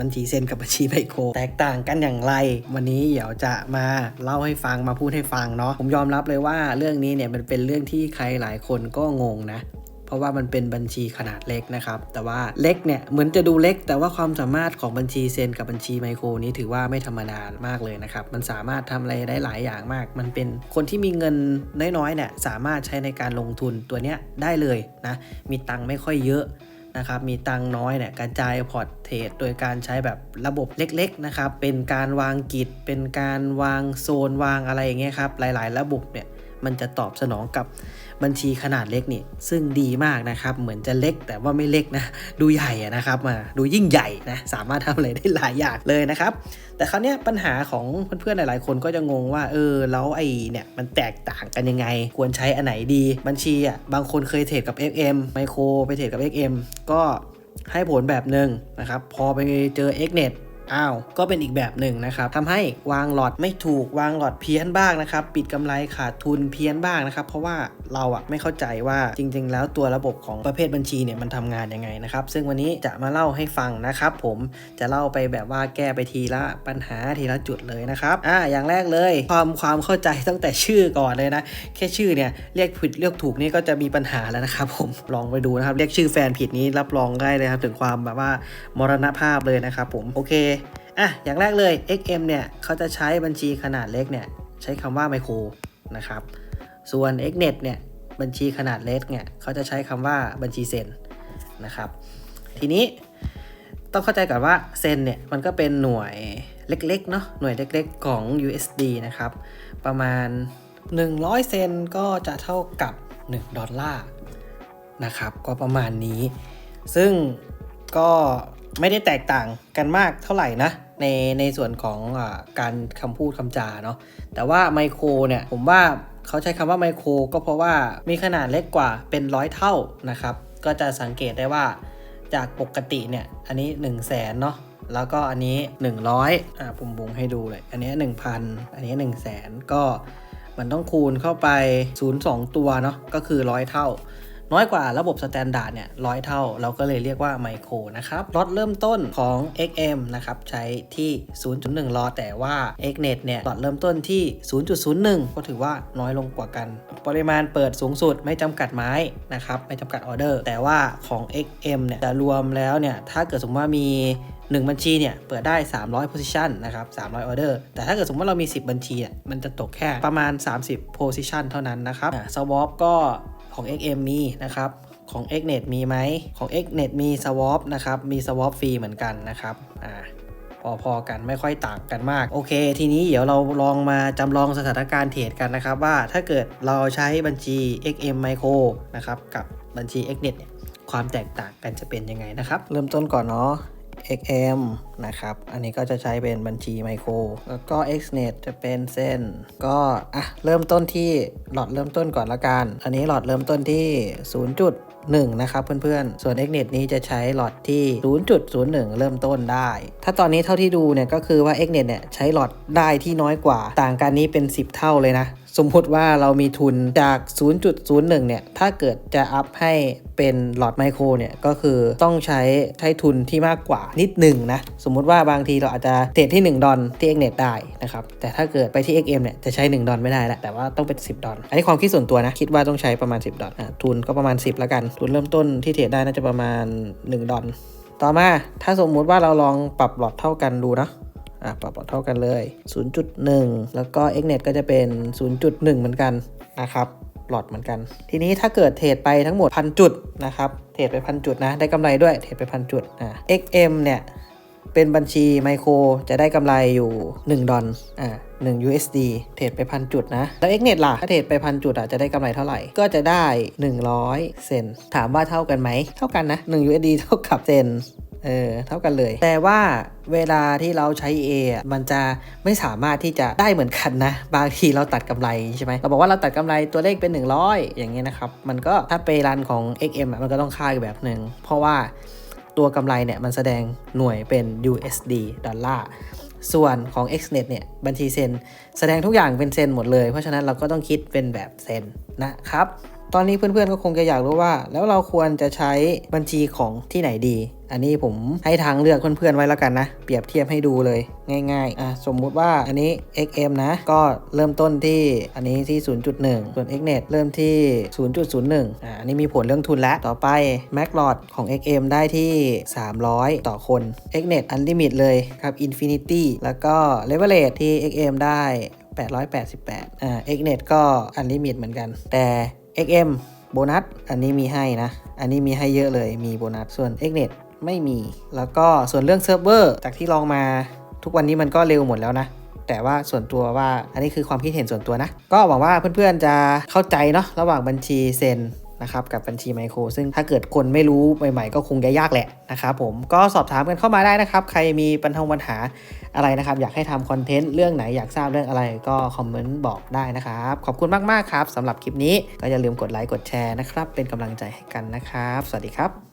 บัญชีเซ็นกับบัญชีไมโครแตกต่างกันอย่างไร วันนี้เดี๋ยวจะมาเล่าให้ฟังมาพูดให้ฟังเนาะผมยอมรับเลยว่าเรื่องนี้เนี่ยมันเป็นเรื่องที่ใครหลายคนก็งงนะเพราะว่ามันเป็นบัญชีขนาดเล็กนะครับ แต่ว่าเล็กเนี่ยเหมือนจะดูเล็ก แต่ว่าความสามารถของบัญชีเซนกับบัญชีไมโครนี้ถือว่าไม่ธรรมดามากเลยนะครับ มันสามารถทำอะไรได้หลายอย่างมาก มันเป็นคนที่มีเงินน้อยๆเนี่ยสามารถใช้ในการลงทุนตัวเนี้ยได้เลยนะ มีตังค์ไม่ค่อยเยอะ นะครับมีตังน้อยเนี่ยกระจายพอร์ตเทรดโดยการใช้แบบระบบเล็กๆนะครับเป็นการวางกิจเป็นการวางโซนวางอะไรอย่างเงี้ยครับหลาย ๆ ระบบเนี่ย มันจะตอบสนองกับบัญชีขนาดเล็กนี่ซึ่งดีมากนะครับ เหมือนจะเล็กแต่ว่าไม่เล็กนะ ดูใหญ่นะครับมาดูยิ่งใหญ่นะ สามารถทำอะไรได้หลายอย่างเลยนะครับ แต่คราวนี้ปัญหาของเพื่อนๆหลายๆ คนก็จะงงว่า เออ แล้วไอ้เนี่ย มันแตกต่างกันยังไง ควรใช้อันไหนดี บัญชีอะบางคนเคยเทรดกับ XM ไมโครไปเทรดกับ XM ก็ให้ผลแบบหนึ่งนะครับ พอไปเจอ XNet อ้าว ก็เป็นอีกแบบหนึ่งนะครับทำให้วางหลอดไม่ถูกวางหลอดเพี้ยนบ้างนะครับ ปิดกำไรขาดทุนเพี้ยนบ้างนะครับ เพราะว่า เราอะไม่เข้าใจว่าจริง ๆ แล้วตัวระบบของประเภทบัญชีเนี่ยมันทำงานยังไงนะครับ ซึ่งวันนี้จะมาเล่าให้ฟังนะครับผมจะเล่าไปแบบว่าแก้ไปทีละปัญหาทีละจุดเลยนะครับอ่าอย่างแรกเลยความความเข้าใจตั้งแต่ชื่อก่อนเลยนะ แค่ชื่อเนี่ยเรียกผิดเรียกถูกนี่ก็จะมีปัญหาแล้วนะครับผมลองไปดูนะครับเรียกชื่อแฟนผิดนี้รับรองได้เลยครับถึงความแบบว่ามรณภาพเลยนะครับผมโอเคอะอย่างแรกเลย XM เนี่ยเขาจะใช้บัญชีขนาดเล็กเนี่ยใช้คำว่าไมโครนะครับ ส่วน XNet เนี่ยบัญชีขนาดเล็กเนี่ยเขาจะใช้คำว่าบัญชีเซนนะครับ ทีนี้ต้องเข้าใจก่อนว่าเซนเนี่ยมันก็เป็นหน่วยเล็กๆเนาะหน่วยเล็กๆของ USD นะครับ ประมาณ 100 เซนก็จะเท่ากับ 1 ดอลลาร์นะครับ ก็ประมาณนี้ ซึ่งก็ไม่ได้แตกต่างกันมากเท่าไหร่นะในในส่วนของอการคำพูดคำจาเนาะแต่ว่าไมโครเนี่ยผมว่า เขาใช้คำว่าไมโครก็เพราะว่ามีขนาดเล็กกว่าเป็นร้อยเท่านะครับ ก็จะสังเกตได้ว่าจากปกติเนี่ย อันนี้ 1 0 0 0 0แสนเนาะแล้วก็อันนี้ 100อ่าผมบุงให้ดูเลย อันนี้ 1,000 อันนี้ 1 0 0 0 0แสนก็มันต้องคูณเข้าไป 0 2 ตัวเนาะก็คือร้อยเท่า น้อยกว่าระบบสแตนดาร์ดเนี่ยร้อยเท่า เราก็เลยเรียกว่าไมโครนะครับลอตเริ่มต้นของ XM นะครับใช้ที่ 0.1 ลอตแต่ว่า XNet เนี่ยลอตเริ่มต้นที่ 0.01 ก็ถือว่าน้อยลงกว่ากัน ปริมาณเปิดสูงสุดไม่จำกัดไม้นะครับไม่จำกัดออเดอร์แต่ว่าของ XM เนี่ยจะรวมแล้วเนี่ยถ้าเกิดสมมติว่ามี1 บัญชีเนี่ยเปิดได้ 300 position นะครับ 300 order แต่ถ้าเกิดสมมติว่าเรามี 10 บัญชีอะมันจะตกแค่ประมาณ 30 position เท่านั้นนะครับอ่า swap ก็ ของ XM มีนะครับของ XNet มีไหมของ XNet มี swap นะครับ มี swap ฟรีเหมือนกันนะครับอ่าพอๆกันไม่ค่อยต่างกันมาก โอเค ทีนี้เดี๋ยวเราลองมาจำลองสถานการณ์เทรดกันนะครับ ว่าถ้าเกิดเราใช้บัญชี XM Micro นะครับ กับบัญชี XNet เนี่ยความแตกต่างกันจะเป็นยังไงนะครับ เริ่มต้นก่อนเนาะ XM นะครับ อันนี้ก็จะใช้เป็นบัญชีไมโคร แล้วก็ XNet จะเป็นเส้น ก็อะเริ่มต้นที่หลอดเริ่มต้นก่อนละกัน อันนี้หลอดเริ่มต้นที่ 0.1 นะครับเพื่อนๆ ส่วน XNet นี้จะใช้หลอดที่ 0.01 เริ่มต้นได้ ถ้าตอนนี้เท่าที่ดูเนี่ยก็คือว่า XNet เนี่ยใช้หลอดได้ที่น้อยกว่า ต่างกันนี้เป็น 10 เท่าเลยนะ สมมติว่าเรามีทุนจาก 0.01 เนี่ย ถ้าเกิดจะอัพให้เป็นหลอดไมโครเนี่ย ก็คือต้องใช้ใช้ทุนที่มากกว่านิดหนึ่งนะ สมมุติว่าบางทีเราอาจจะเทรดที่ 1 ดอลที่ XNet ได้นะครับ แต่ถ้าเกิดไปที่ XM เนี่ย จะใช้ 1 ดอลไม่ได้ละแต่ว่าต้องเป็น 10 ดอลอันนี้ความคิดส่วนตัวนะ คิดว่าต้องใช้ประมาณ 10 ดอลอะทุนก็ประมาณ 10แล้วกัน ทุนเริ่มต้นที่เทรดได้น่าจะประมาณ 1 ดอลต่อมาถ้าสมมุติว่าเราลองปรับหลอดเท่ากันดูนะ ปรับเท่ากันเลย 0.1 แล้วก็ xnet ก็จะเป็น 0.1 เหมือนกันนะครับหลอดเหมือนกัน ทีนี้ถ้าเกิดเทรดไปทั้งหมดพันจุดนะครับเทรดไปพันจุดนะได้กำไรด้วยเทรดไปพันจุดอะ xm เนี่ยเป็นบัญชีไมโครจะได้กำไรอยู่ 1 ดอลอ่า1 USD เทรดไปพันจุดนะ แล้ว xnet ล่ะ ถ้าเทรดไปพันจุดอะจะได้กำไรเท่าไหร่ ก็จะได้ 100 เซน ถามว่าเท่ากันไหม เท่ากันนะ 1 USD เท่ากับเซน เออเท่ากันเลย แต่ว่าเวลาที่เราใช้ A อะมันจะไม่สามารถที่จะได้เหมือนกันนะ บางทีเราตัดกำไรใช่ไหมเราบอกว่าเราตัดกำไรตัวเลขเป็น 100 อย่างเงี้ยนะครับ มันก็ถ้าไปรันของ XM อะมันก็ต้องค่าอีกแบบหนึ่งเพราะว่าตัวกำไรเนี่ยมันแสดงหน่วยเป็น USD ดอลลาร์ส่วนของ XNet เนี่ยบัญชีเซนแสดงทุกอย่างเป็นเซนหมดเลย เพราะฉะนั้นเราก็ต้องคิดเป็นแบบเซนนะครับ ตอนนี้เพื่อนๆก็คงจะอยากรู้ว่า แล้วเราควรจะใช้บัญชีของที่ไหนดี อันนี้ผมให้ทางเลือกเพื่อนๆไว้แล้วกันนะ เปรียบเทียบให้ดูเลยง่ายๆอะสมมุติว่าอันนี้ XM นะ ก็เริ่มต้นที่อันนี้ที่ 0.1 ส่วน XNet เริ่มที่ 0.01 อะอันนี้มีผลเรื่องทุนแล้วต่อไป Maclot ของ XM ได้ที่ 300 ต่อคน XNet Unlimit เลยครับ Infinity แล้วก็ Leverage ที่ XM ได้888 อ่า XNet ก็ Unlimit เหมือนกัน แต่ XM โบนัสอันนี้มีให้นะ อันนี้มีให้เยอะเลยมีโบนัสส่วน XNet ไม่มี แล้วก็ส่วนเรื่องเซิร์ฟเวอร์จากที่ลองมาทุกวันนี้มันก็เร็วหมดแล้วนะ แต่ว่าส่วนตัวว่าอันนี้คือความคิดเห็นส่วนตัวนะ ก็หวังว่าเพื่อนๆจะเข้าใจเนาะระหว่างบัญชีเซน นะครับกับบัญชีไมโคร ซึ่งถ้าเกิดคนไม่รู้ใหม่ ๆ ก็คงจะยากแหละนะครับผมก็สอบถามกันเข้ามาได้นะครับ ใครมีปัญหาปัญหาอะไรนะครับ อยากให้ทำคอนเทนต์เรื่องไหนอยากทราบเรื่องอะไรก็คอมเมนต์บอกได้นะครับ ขอบคุณมากๆครับสำหรับคลิปนี้ก็อย่าลืมกดไลค์กดแชร์นะครับ เป็นกำลังใจให้กันนะครับ สวัสดีครับ